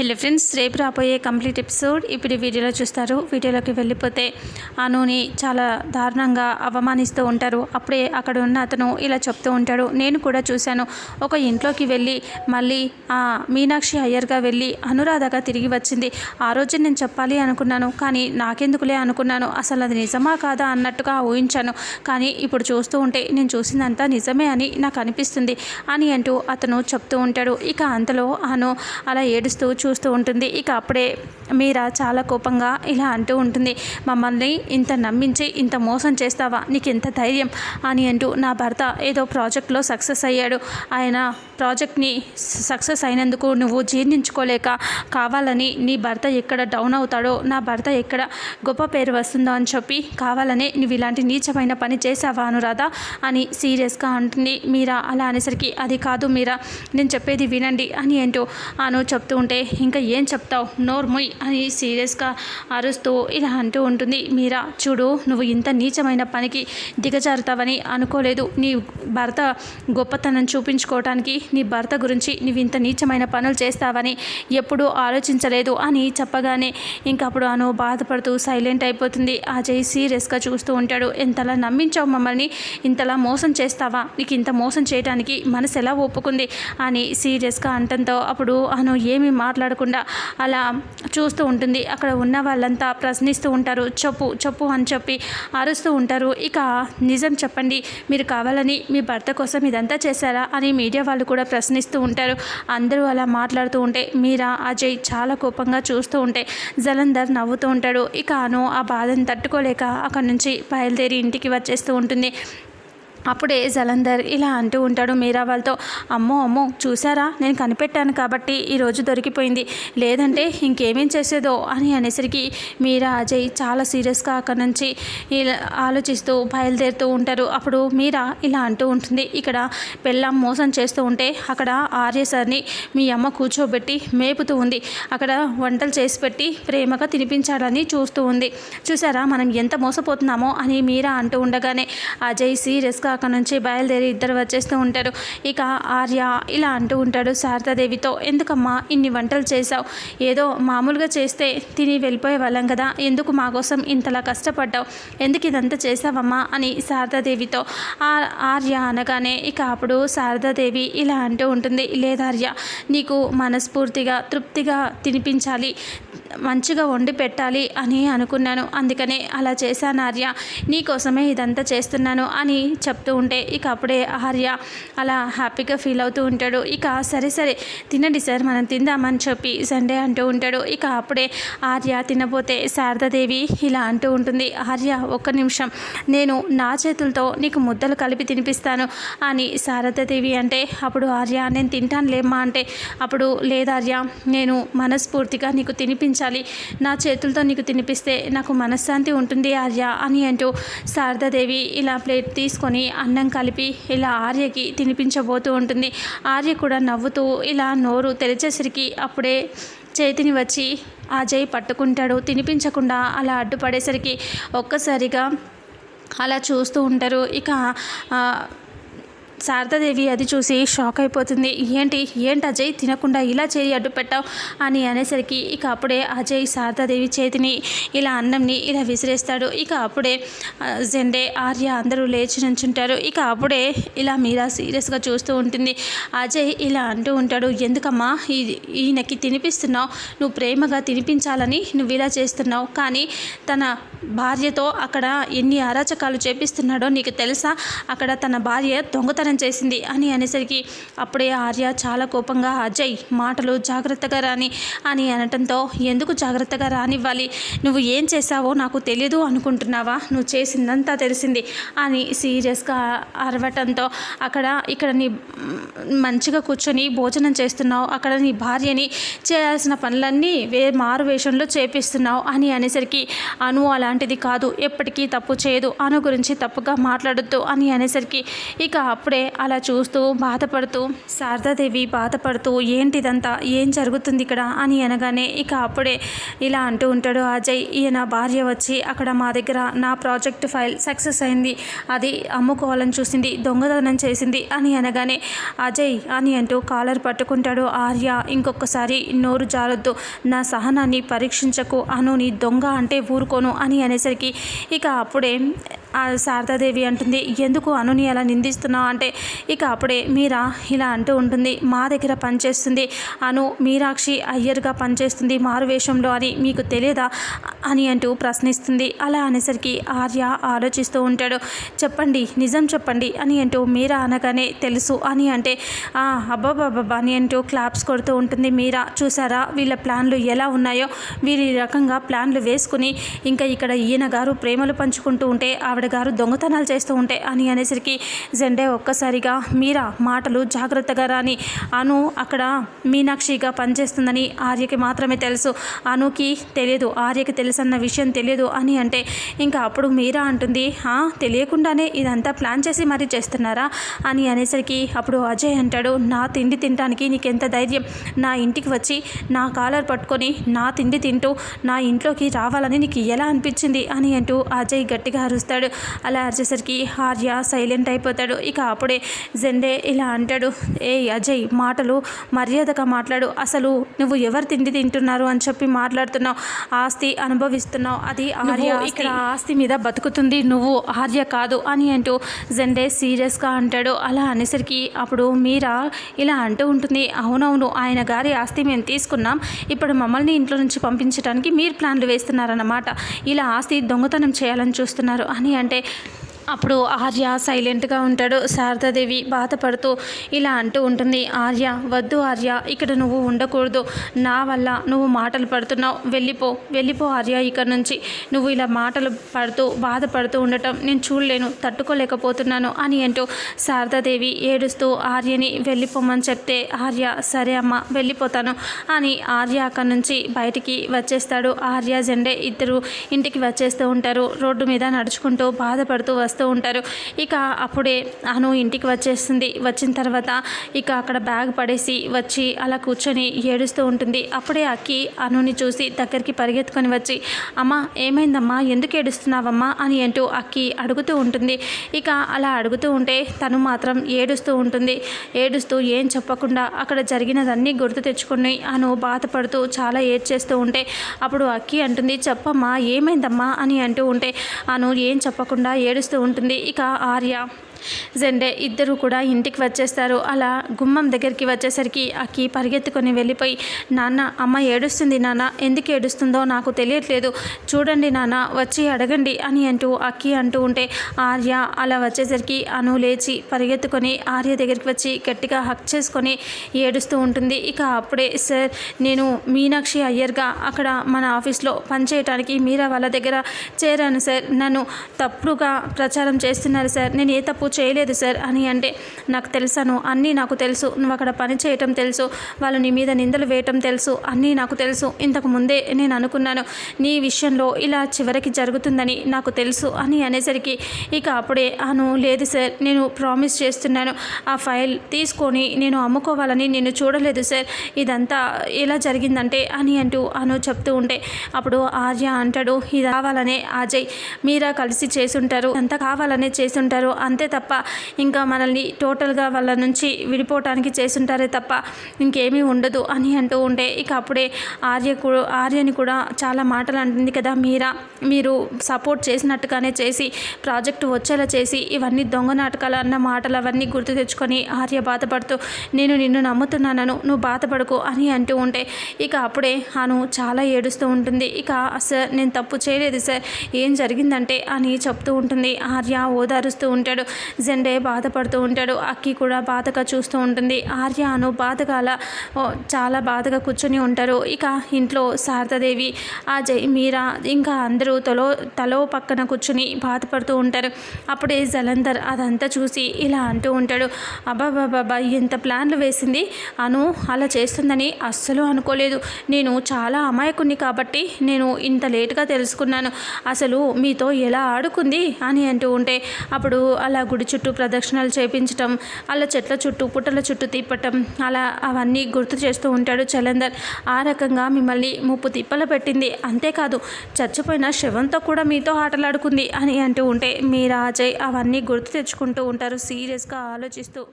Hello friends రేపు రాబోయే complete episode ఇప్పుడు వీడియోలో చూస్తారు. వీడియోలోకి వెళ్ళిపోతే అనుని చాలా దారుణంగా అవమానిస్తూ ఉంటారు. అప్పుడే అక్కడ ఉన్న అతను ఇలా చెప్తూ ఉంటాడు. నేను కూడా చూశాను. ఒక ఇంట్లోకి వెళ్ళి మళ్ళీ ఆ మీనాక్షి అయ్యర్గా వెళ్ళి అనురాధగా తిరిగి వచ్చింది. ఆ రోజు నేను చెప్పాలి అనుకున్నాను కానీ నాకెందుకులే అనుకున్నాను. అసలు అది నిజమా కాదా అన్నట్టుగా ఊహించాను. కానీ ఇప్పుడు చూస్తూ ఉంటే నేను చూసిందంతా నిజమే అని నాకు అనిపిస్తుంది అని అంటూ అతను చెప్తూ ఉంటాడు. ఇక అంతలో అను అలా ఏడుస్తూ చూ చూస్తూ ఉంటుంది. ఇక అప్పుడే మీరా చాలా కోపంగా ఇలా అంటూ ఉంటుంది. మమ్మల్ని ఇంత నమ్మించి ఇంత మోసం చేస్తావా? నీకు ఎంత ధైర్యం? అని అంటూ నా భర్త ఏదో ప్రాజెక్ట్లో సక్సెస్ అయ్యాడు. ఆయన ప్రాజెక్ట్ని సక్సెస్ అయినందుకు నువ్వు జీర్ణించుకోలేక కావాలని నీ భర్త ఎక్కడ డౌన్ అవుతాడో నా భర్త ఎక్కడ గొప్ప పేరు వస్తుందో అని చెప్పి కావాలనే నువ్వు ఇలాంటి నీచమైన పని చేసావా అనురాధ? అని సీరియస్గా అంటుంది. మీరా? అలా అనేసరికి అది కాదు మీరా నేను చెప్పేది వినండి అని ఏంటో అను చెప్తూ ఉంటే ఇంకా ఏం చెప్తావు? నోర్ముయ్ అని సీరియస్గా అరుస్తూ ఇలా అంటూ ఉంటుంది. మీరా చూడు నువ్వు ఇంత నీచమైన పనికి దిగజారుతావని అనుకోలేదు. నీ భర్త గొప్పతనం చూపించుకోవటానికి నీ భర్త గురించి నువ్వు ఇంత నీచమైన పనులు చేస్తావని ఎప్పుడూ ఆలోచించలేదు అని చెప్పగానే ఇంకప్పుడు అను బాధపడుతూ సైలెంట్ అయిపోతుంది. అజయ్ సీరియస్గా చూస్తూ ఉంటాడు. ఎంతలా నమ్మించావు మమ్మల్ని? ఇంతలా మోసం చేస్తావా? నీకు ఇంత మోసం చేయడానికి మనసు ఎలా ఒప్పుకుంది? అని సీరియస్గా అంటంతో అప్పుడు అను ఏమీ మాట్లాడకుండా అలా చూ చూస్తూ ఉంటుంది. అక్కడ ఉన్న వాళ్ళంతా ప్రశ్నిస్తూ ఉంటారు. చెప్పు చెప్పు అని చెప్పి అరుస్తూ ఉంటారు. ఇక నిజం చెప్పండి. మీరు కావాలని మీ భర్త కోసం ఇదంతా చేశారా? అని మీడియా వాళ్ళు కూడా ప్రశ్నిస్తూ ఉంటారు. అందరూ అలా మాట్లాడుతూ ఉంటే మీరా అజయ్ చాలా కోపంగా చూస్తూ ఉంటే జలంధర్ నవ్వుతూ ఉంటాడు. ఇక అను ఆ బాధను తట్టుకోలేక అక్కడి నుంచి బయలుదేరి ఇంటికి వచ్చేస్తూ ఉంటుంది. అప్పుడే జలంధర్ ఇలా అంటూ ఉంటాడు మీరా వాళ్ళతో అమ్మో అమ్మో చూసారా నేను కనిపెట్టాను కాబట్టి ఈరోజు దొరికిపోయింది. లేదంటే ఇంకేమేం చేసేదో? అని అనేసరికి మీరా అజయ్ చాలా సీరియస్గా అక్కడ నుంచి ఇలా ఆలోచిస్తూ బయలుదేరుతూ ఉంటారు. అప్పుడు మీరా ఇలా అంటూ ఉంటుంది ఇక్కడ పెళ్ళాం మోసం చేస్తూ ఉంటే అక్కడ ఆర్య సార్ని మీ అమ్మ కూర్చోబెట్టి మేపుతూ ఉంది. అక్కడ వంటలు చేసి పెట్టి ప్రేమగా తినిపించాలని చూస్తూ ఉంది. చూసారా మనం ఎంత మోసపోతున్నామో? అని మీరా అంటూ ఉండగానే అజయ్ సీరియస్గా అక్కడ నుంచి బయలుదేరి ఇద్దరు వచ్చేస్తూ ఉంటారు. ఇక ఆర్య ఇలా అంటూ ఉంటాడు శారదాదేవితో ఎందుకమ్మా ఇన్ని వంటలు చేసావు ఏదో మామూలుగా చేస్తే తిని వెళ్ళిపోయే వాళ్ళం కదా. ఎందుకు మా కోసం ఇంతలా కష్టపడ్డావు? ఎందుకు ఇదంతా చేసావమ్మా అని శారదాదేవితో ఆ ఆర్య అనగానే ఇక అప్పుడు శారదాదేవి ఇలా అంటూ ఉంటుంది లేదార్య నీకు మనస్ఫూర్తిగా తృప్తిగా తినిపించాలి. మంచిగా వండి పెట్టాలి అని అనుకున్నాను. అందుకనే అలా చేశాను ఆర్య. నీకోసమే ఇదంతా చేస్తున్నాను అని చెప్తూ ఉంటే ఇక అప్పుడే ఆర్య అలా హ్యాపీగా ఫీల్ అవుతూ ఉంటాడు. ఇక సరే సరే తినండి సార్ మనం తిందామని చెప్పి సండే అంటూ ఉంటాడు. ఇక అప్పుడే ఆర్య తినబోతే శారదాదేవి ఇలా అంటూ ఉంటుంది. ఆర్య ఒక్క నిమిషం నేను నా చేతులతో నీకు ముద్దలు కలిపి తినిపిస్తాను అని శారదాదేవి అంటే అప్పుడు ఆర్య నేను తింటాను లేమ్మా అంటే అప్పుడు లేదార్య నేను మనస్ఫూర్తిగా నీకు తినిపించాలి నా చేతులతో నీకు తినిపిస్తే నాకు మనశ్శాంతి ఉంటుంది ఆర్య అని అంటూ శారదాదేవి ఇలా ప్లేట్ తీసుకొని అన్నం కలిపి ఇలా ఆర్యకి తినిపించబోతూ ఉంటుంది. ఆర్య కూడా నవ్వుతూ ఇలా నోరు తెరిచేసరికి అప్పుడే చేతిని వచ్చి అజయ్ పట్టుకుంటాడు. తినిపించకుండా అలా అడ్డుపడేసరికి ఒక్కసారిగా అలా చూస్తూ ఉంటారు. ఇక శారదాదేవి అది చూసి షాక్ అయిపోతుంది. ఏంటి? ఏంటి అజయ్? తినకుండా ఇలా చేయి అడ్డు పెట్టావు? అని అనేసరికి ఇక అప్పుడే అజయ్ శారదాదేవి చేతిని ఇలా అన్నంని ఇలా విసిరేస్తాడు. ఇక అప్పుడే జెండే ఆర్య అందరూ లేచి నుంచుంటారు. ఇక అప్పుడే ఇలా మీరా సీరియస్గా చూస్తూ ఉంటుంది. అజయ్ ఇలా అంటూ ఉంటాడు ఎందుకమ్మా? ఈయనకి తినిపిస్తున్నావు. నువ్వు ప్రేమగా తినిపించాలని నువ్వు ఇలా చేస్తున్నావు. కానీ తన భార్యతో అక్కడ ఎన్ని అరాచకాలు చేపిస్తున్నాడో నీకు తెలుసా? అక్కడ తన భార్య దొంగతనం చేసింది. అని అనేసరికి అప్పుడే ఆర్య చాలా కోపంగా అజయ్ మాటలు జాగ్రత్తగా రాని అని అనటంతో ఎందుకు జాగ్రత్తగా రానివ్వాలి? నువ్వు ఏం చేశావో నాకు తెలియదు అనుకుంటున్నావా? నువ్వు చేసిందంతా తెలిసింది అని సీరియస్గా అరవటంతో అక్కడ ఇక్కడ నీ మంచిగా కూర్చొని భోజనం చేస్తున్నావు. అక్కడ నీ భార్యని చేయాల్సిన పనులన్నీ వే మారు వేషంలో చేపిస్తున్నావు అని అనేసరికి అను అలాంటిది కాదు. ఎప్పటికీ తప్పు చేయదు. అను గురించి తప్పుగా మాట్లాడొద్దు అని అనేసరికి ఇక అప్పుడే అలా చూస్తూ బాధపడుతూ శారదాదేవి బాధపడుతూ ఏంటిదంతా? ఏం జరుగుతుంది ఇక్కడ? అని అనగానే ఇక అప్పుడే ఇలా అంటూ ఉంటాడు అజయ్ ఈయన భార్య వచ్చి అక్కడ మా దగ్గర నా ప్రాజెక్ట్ ఫైల్ సక్సెస్ అయింది. అది అమ్ముకోవాలని చూసింది దొంగతనం చేసింది అని అనగానే అజయ్ అని అంటూ కాలర్ పట్టుకుంటాడు ఆర్య ఇంకొకసారి నోరు జారొద్దు. నా సహనాన్ని పరీక్షించకు. అను నీ దొంగ అంటే ఊరుకోను అని అనేసరికి ఇక అప్పుడే శారదాదేవి అంటుంది ఎందుకు అనుని అలా నిందిస్తున్నావు? అంటే ఇక అప్పుడే మీరా ఇలా అంటూ ఉంటుంది మా దగ్గర పనిచేస్తుంది అను మీరాక్షి అయ్యర్గా పనిచేస్తుంది మారు వేషంలో అని మీకు తెలియదా? అని అంటూ ప్రశ్నిస్తుంది. అలా అనేసరికి ఆర్య ఆలోచిస్తూ ఉంటాడు. చెప్పండి నిజం చెప్పండి అని అంటూ మీరా అనగానే తెలుసు. అని అంటే "ఆ, అబ్బాబాబా అని అంటూ క్లాప్స్ కొడుతూ ఉంటుంది మీరా. చూసారా వీళ్ళ ప్లాన్లు ఎలా ఉన్నాయో వీరి రకంగా ప్లాన్లు వేసుకుని ఇంకా ఇక్కడ ఈయన గారు ప్రేమలు పంచుకుంటూ ఉంటే ఆవిడ గారు దొంగతనాలు చేస్తూ ఉంటే అని అనేసరికి జెండే ఒక్కసారిగా మీరా మాటలు జాగ్రత్తగా రాని అను అక్కడ మీనాక్షిగా పనిచేస్తుందని ఆర్యకి మాత్రమే తెలుసు. అనుకి తెలియదు ఆర్యకి తెలుసన్న విషయం తెలియదు అని అంటే ఇంకా అప్పుడు మీరా అంటుంది "ఆ, తెలియకుండానే ఇదంతా ప్లాన్ చేసి మరీ చేస్తున్నారా? అని అనేసరికి అప్పుడు అజయ్ అంటాడు నా తిండి తినడానికి నీకెంత ధైర్యం? నా ఇంటికి వచ్చి నా కాలర్ పట్టుకొని నా తిండి తింటూ నా ఇంట్లోకి రావాలని నీకు ఎలా అనిపించింది? అని అంటూ అజయ్ గట్టిగా అరుస్తాడు. అలా అరిచేసరికి ఆర్య సైలెంట్ అయిపోతాడు. ఇక అప్పుడే జెండే ఇలా అంటాడు ఏ అజయ్ మాటలు మర్యాదగా మాట్లాడు. అసలు నువ్వు ఎవరు తిండి తింటున్నారు అని చెప్పి మాట్లాడుతున్నావు. ఆస్తి అనుభవిస్తున్నావు. అది ఆర్య ఇక్కడ ఆస్తి. మీద బతుకుతుంది. నువ్వు ఆర్య కాదు అని అంటూ జెండే సీరియస్గా అంటాడు. అలా అనేసరికి అప్పుడు మీరా ఇలా అంటూ ఉంటుంది అవునవును ఆయన గారి ఆస్తి మేము తీసుకున్నాం. ఇప్పుడు మమ్మల్ని ఇంట్లో నుంచి పంపించడానికి మీరు ప్లాన్లు వేస్తున్నారన్నమాట. ఇలా ఆస్తి దొంగతనం చేయాలని చూస్తున్నారు అని అంటే అప్పుడు ఆర్య సైలెంట్గా ఉంటాడు. శారదాదేవి బాధపడుతూ ఇలా అంటూ ఉంటుంది. ఆర్య వద్దు ఆర్య ఇక్కడ నువ్వు ఉండకూడదు. నా వల్ల నువ్వు మాటలు పడుతున్నావు. వెళ్ళిపో వెళ్ళిపో ఆర్య ఇక్కడ నుంచి. నువ్వు ఇలా మాటలు పడుతూ బాధపడుతూ ఉండటం నేను చూడలేను. తట్టుకోలేకపోతున్నాను అని అంటూ శారదాదేవి ఏడుస్తూ ఆర్యని వెళ్ళిపోమని చెప్తే ఆర్య సరే అమ్మ వెళ్ళిపోతాను అని ఆర్య అక్కడి నుంచి బయటికి వచ్చేస్తాడు. ఆర్య జెండే ఇద్దరు ఇంటికి వచ్చేస్తూ ఉంటారు. రోడ్డు మీద నడుచుకుంటూ బాధపడుతూ వస్తూ ఉంటారు. ఇక అప్పుడే అను ఇంటికి వచ్చేస్తుంది. వచ్చిన తర్వాత ఇక అక్కడ బ్యాగ్ పడేసి వచ్చి అలా కూర్చొని ఏడుస్తూ ఉంటుంది. అప్పుడే అక్కి అనుని చూసి దగ్గరికి పరిగెత్తుకొని వచ్చి అమ్మ ఏమైందమ్మా? ఎందుకు ఏడుస్తున్నావమ్మా? అని అంటూ అక్కి అడుగుతూ ఉంటుంది. ఇక అలా అడుగుతూ ఉంటే తను మాత్రం ఏడుస్తూ ఉంటుంది. ఏడుస్తూ ఏం చెప్పకుండా అక్కడ జరిగినదన్నీ గుర్తు తెచ్చుకుని అను బాధపడుతూ చాలా ఏడ్చేస్తూ ఉంటే అప్పుడు అక్కి అంటుంది చెప్పమ్మా ఏమైందమ్మా? అని అంటూ ఉంటే అను ఏం చెప్పకుండా ఏడుస్తూ ఉంటుంది. ఇక ఆర్య జెండే ఇద్దరు కూడా ఇంటికి వచ్చేస్తారు. అలా గుమ్మం దగ్గరికి వచ్చేసరికి అక్కి పరిగెత్తుకొని వెళ్ళిపోయి నాన్న అమ్మ ఏడుస్తుంది నాన్న. ఎందుకు ఏడుస్తుందో నాకు తెలియట్లేదు. చూడండి నాన్న వచ్చి అడగండి అని అంటూ అక్కి అంటూ ఉంటే ఆర్య అలా వచ్చేసరికి అను లేచి పరిగెత్తుకొని ఆర్య దగ్గరికి వచ్చి గట్టిగా హక్ చేసుకొని ఏడుస్తూ ఉంటుంది. ఇక అప్పుడే సార్ నేను మీనాక్షి అయ్యర్గా అక్కడ మన ఆఫీస్లో పనిచేయటానికి మీరా వాళ్ళ దగ్గర చేరాను సార్. నన్ను తప్పుగా ప్రచారం చేస్తున్నారు సార్. నేను ఏ తప్పు చేయలేదు సార్ అని అంటే నాకు తెలుసాను అన్నీ నాకు తెలుసు నువ్వు అక్కడ పని చేయటం తెలుసు వాళ్ళు నీ మీద నిందలు వేయటం తెలుసు అన్నీ నాకు తెలుసు ఇంతకు ముందే నేను అనుకున్నాను నీ విషయంలో ఇలా చివరికి జరుగుతుందని నాకు తెలుసు అని అనేసరికి ఇక అప్పుడే అను లేదు సార్ నేను ప్రామిస్ చేస్తున్నాను ఆ ఫైల్ తీసుకొని నేను అమ్ముకోవాలని నేను చూడలేదు సార్ ఇదంతా ఎలా జరిగిందంటే అని అంటూ అను చెప్తూ ఉంటే అప్పుడు ఆర్య అంటాడు ఇది కావాలనే అజయ్ మీరా కలిసి చేసుంటారు అంతా కావాలనే చేసుంటారు అంతే తప్ప తప్ప ఇంకా మనల్ని టోటల్గా వాళ్ళ నుంచి విడిపోవటానికి చేస్తుంటారే తప్ప ఇంకేమీ ఉండదు అని అంటూ ఉంటే ఇక అప్పుడే ఆర్య ఆర్యని కూడా చాలా మాటలు అంటుంది కదా మీరా మీరు సపోర్ట్ చేసినట్టుగానే చేసి ప్రాజెక్టు వచ్చేలా చేసి ఇవన్నీ దొంగ నాటకాలు అన్న మాటలు అవన్నీ గుర్తు తెచ్చుకొని ఆర్య బాధపడుతూ నేను నిన్ను నమ్ముతున్నాను నువ్వు బాధపడకు అని అంటూ ఉంటే ఇక అప్పుడే అను చాలా ఏడుస్తూ ఉంటుంది. ఇక సార్ నేను తప్పు చేయలేదు సార్ ఏం జరిగిందంటే అని చెప్తూ ఉంటుంది. ఆర్య ఓదారుస్తూ ఉంటాడు. జెండే బాధపడుతూ ఉంటాడు. అక్కి కూడా బాధగా చూస్తూ ఉంటుంది. ఆర్య అను బాధగా అలా ఓ, చాలా బాధగా కూర్చొని ఉంటారు. ఇక ఇంట్లో శారదాదేవి అజయ్ మీరా ఇంకా అందరూ తలో తలో పక్కన కూర్చుని బాధపడుతూ ఉంటారు. అప్పుడే జలంధర్ అదంతా చూసి ఇలా అంటూ ఉంటాడు. అబ్బాబాబాబా ఎంత ప్లాన్లు వేసింది? అను అలా చేస్తుందని అస్సలు అనుకోలేదు. నేను చాలా అమాయకుణ్ణి కాబట్టి నేను ఇంత లేటుగా తెలుసుకున్నాను. అసలు మీతో ఎలా ఆడుకుంది? అని అంటూ ఉంటే అప్పుడు అలా గుడి చుట్టూ ప్రదక్షిణలు చేపించటం అలా చెట్ల చుట్టూ పుట్టల చుట్టూ తిప్పటం అలా అవన్నీ గుర్తు చేస్తూ ఉంటాడు చలందర్. ఆ రకంగా మిమ్మల్ని ముప్పు తిప్పలు పెట్టింది. అంతేకాదు చచ్చిపోయిన శవంతో కూడా మీతో ఆటలాడుకుంది అని అంటూ ఉంటే మీరా అజయ్ అవన్నీ గుర్తు తెచ్చుకుంటూ ఉంటారు. సీరియస్గా ఆలోచిస్తూ